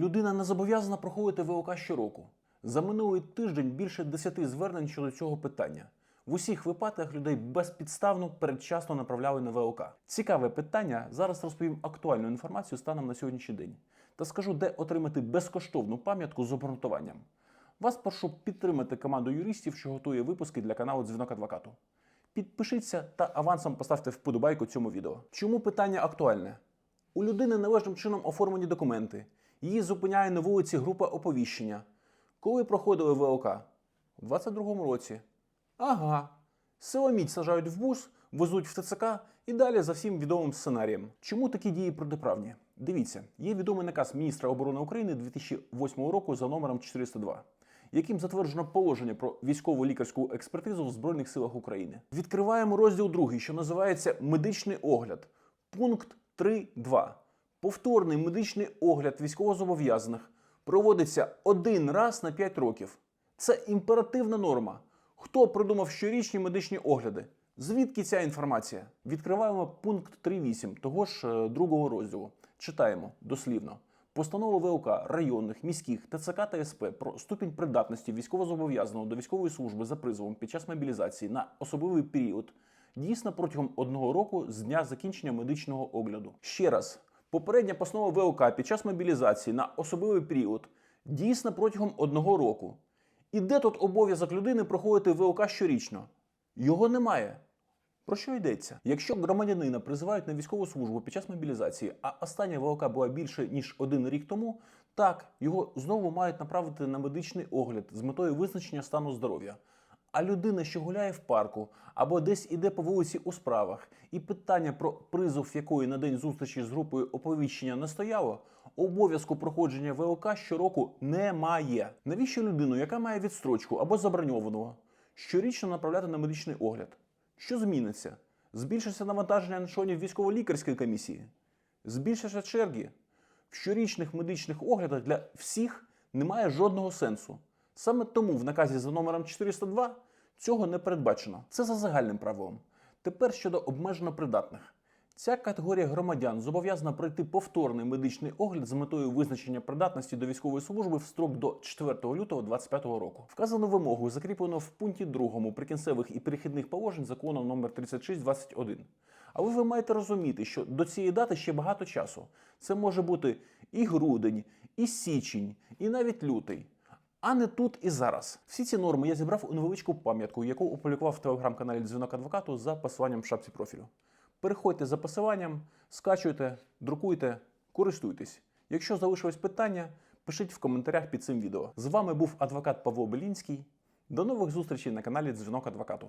Людина не зобов'язана проходити ВОК щороку. За минулий тиждень більше 10 звернень щодо цього питання. В усіх випадках людей безпідставно передчасно направляли на ВОК. Цікаве питання. Зараз розповім актуальну інформацію станом на сьогоднішній день та скажу, де отримати безкоштовну пам'ятку з обґрунтуванням. Вас прошу підтримати команду юристів, що готує випуски для каналу Дзвінок адвокату. Підпишіться та авансом поставте вподобайку цьому відео. Чому питання актуальне? У людини належним чином оформлені документи. Її зупиняє на вулиці група оповіщення. Коли проходили ВОК? У 22-му році. Ага. Силоміць сажають в бус, везуть в ТЦК і далі за всім відомим сценарієм. Чому такі дії протиправні? Дивіться, є відомий наказ міністра оборони України 2008 року за номером 402, яким затверджено положення про військово лікарську експертизу в Збройних силах України. Відкриваємо розділ 2, що називається Медичний огляд. Пункт 3.2. Повторний медичний огляд військовозобов'язаних проводиться один раз на 5 років. Це імперативна норма. Хто придумав щорічні медичні огляди? Звідки ця інформація? Відкриваємо пункт 3.8 того ж е, другого розділу. Читаємо дослівно. Постанова ВОК районних, міських, ТЦК та СП про ступінь придатності військовозобов'язаного до військової служби за призовом під час мобілізації на особливий період дійсна протягом одного року з дня закінчення медичного огляду. Ще раз, попередня постанова ВОК під час мобілізації на особливий період дійсна протягом одного року. І де тут обов'язок людини проходити ВОК щорічно? Його немає. Про що йдеться? Якщо громадянина призивають на військову службу під час мобілізації, а остання ВОК була більше ніж один рік тому, так його знову мають направити на медичний огляд з метою визначення стану здоров'я. А людина, що гуляє в парку або десь іде по вулиці у справах, і питання про призов якої на день зустрічі з групою оповіщення не стояло, обов'язку проходження ВОК щороку немає. Навіщо людину, яка має відстрочку або заброньованого, щорічно направляти на медичний огляд? Що зміниться? Збільшиться навантаження на членів військово-лікарської комісії? Збільшаться черги? В щорічних медичних оглядах для всіх немає жодного сенсу. Саме тому в наказі за номером 402 цього не передбачено. Це за загальним правилом. Тепер щодо обмежено придатних. Ця категорія громадян зобов'язана пройти повторний медичний огляд з метою визначення придатності до військової служби в строк до 4 лютого 2025 року. Вказану вимогу закріплено в пункті 2 прикінцевих і перехідних положень закону номер 3621. Але ви маєте розуміти, що до цієї дати ще багато часу. Це може бути і грудень, і січень, і навіть лютий. А не тут і зараз. Всі ці норми я зібрав у невеличку пам'ятку, яку опублікував в телеграм-каналі Дзвінок адвокату за посиланням в шапці профілю. Переходьте за посиланням, скачуйте, друкуйте, користуйтесь. Якщо залишилось питання, пишіть в коментарях під цим відео. З вами був адвокат Павло Белінський. До нових зустрічей на каналі Дзвінок адвокату.